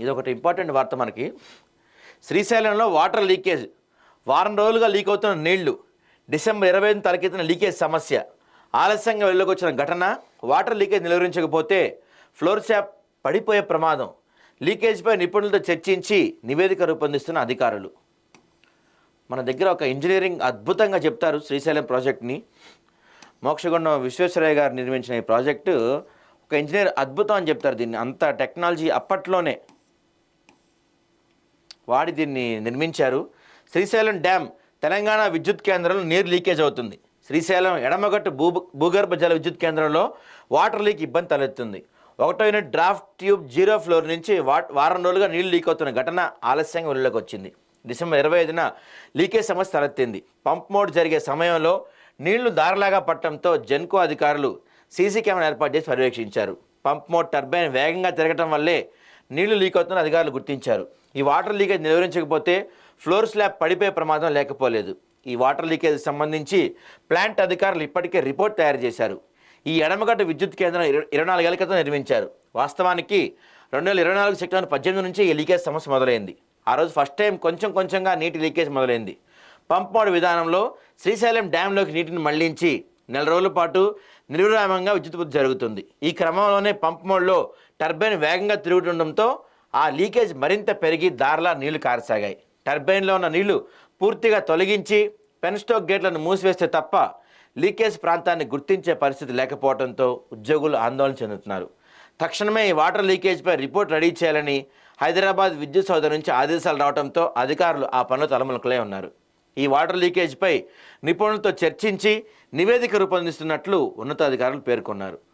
ఇది ఒకటి ఇంపార్టెంట్ వార్త మనకి. శ్రీశైలంలో వాటర్ లీకేజ్. వారం రోజులుగా లీక్ అవుతున్న నీళ్ళు. డిసెంబర్ ఇరవై ఐదు తరగతిన లీకేజ్ సమస్య. ఆలస్యంగా వెళ్ళకొచ్చిన ఘటన వాటర్ లీకేజ్ నిలువరించకపోతే ఫ్లోర్ శాప్ పడిపోయే ప్రమాదం. లీకేజ్పై నిపుణులతో చర్చించి నివేదిక రూపొందిస్తున్న అధికారులు. మన దగ్గర ఒక ఇంజనీరింగ్ అద్భుతంగా చెప్తారు శ్రీశైలం ప్రాజెక్ట్ని. మోక్షగుండం విశ్వేశ్వరయ్య గారు నిర్మించిన ఈ ప్రాజెక్టు ఒక ఇంజనీర్ అద్భుతం అని చెప్తారు దీన్ని. అంత టెక్నాలజీ అప్పట్లోనే వాడి దీన్ని నిర్మించారు. శ్రీశైలం డ్యామ్ తెలంగాణ విద్యుత్ కేంద్రంలో నీరు లీకేజ్ అవుతుంది. శ్రీశైలం ఎడమగట్టు భూ భూగర్భ జల విద్యుత్ కేంద్రంలో వాటర్ లీక్ ఇబ్బంది తలెత్తుంది. ఒకటో unit draft tube zero floor నుంచి వా వారం రోజులుగా నీళ్ళు లీక్ అవుతున్న ఘటన ఆలస్యంగా వెలుగులోకి వచ్చింది డిసెంబర్ ఇరవై ఐదున లీకేజ్ సమస్య తలెత్తింది. పంప్ మోడ్ జరిగే సమయంలో నీళ్ళు దారలాగా పట్టడంతో జెన్కో అధికారులు సీసీ కెమెరా ఏర్పాటు చేసి పర్యవేక్షించారు. పంప్ మోడ్ టర్బైన్ వేగంగా తిరగటం వల్లే నీళ్ళు లీక్ అవుతున్న అధికారులు గుర్తించారు. ఈ వాటర్ లీకేజ్ నివారించకపోతే ఫ్లోర్ స్లాబ్ పడిపోయే ప్రమాదం లేకపోలేదు. ఈ వాటర్ లీకేజ్ సంబంధించి ప్లాంట్ అధికారులు ఇప్పటికే రిపోర్ట్ తయారు చేశారు. ఈ ఎడమగట్ట విద్యుత్ కేంద్రం ఇరవై నాలుగేళ్ళ క్రితం నిర్మించారు. వాస్తవానికి రెండు వేల ఇరవై నాలుగు సెప్టెంబర్ పద్దెనిమిది నుంచి ఈ లీకేజ్ సమస్య మొదలైంది. ఆ రోజు ఫస్ట్ టైం కొంచెం కొంచెంగా నీటి లీకేజ్ మొదలైంది. పంప్ మోడ్ విధానంలో శ్రీశైలం డ్యాంలోకి నీటిని మళ్ళించి నెల రోజుల పాటు నిర్విరామంగా విద్యుత్ ఉత్పత్తి జరుగుతుంది. ఈ క్రమంలోనే పంప్ మోడ్లో టర్బైన్ వేగంగా తిరుగుతుండడంతో ఆ లీకేజ్ మరింత పెరిగి దారిలా నీళ్ళు కారసాగాయి. టర్బైన్లో ఉన్న నీళ్ళు పూర్తిగా తొలగించి పెన్స్టోక్ గేట్లను మూసివేస్తే తప్ప లీకేజ్ ప్రాంతాన్ని గుర్తించే పరిస్థితి లేకపోవడంతో ఉద్యోగులు ఆందోళన చెందుతున్నారు. తక్షణమే ఈ వాటర్ లీకేజ్పై రిపోర్ట్ రెడీ చేయాలని హైదరాబాద్ విద్యుత్ సౌధ నుంచి ఆదేశాలు రావడంతో అధికారులు ఆ పనులు తలములకలే ఉన్నారు. ఈ వాటర్ లీకేజ్పై నిపుణులతో చర్చించి నివేదిక రూపొందిస్తున్నట్లు ఉన్నతాధికారులు పేర్కొన్నారు.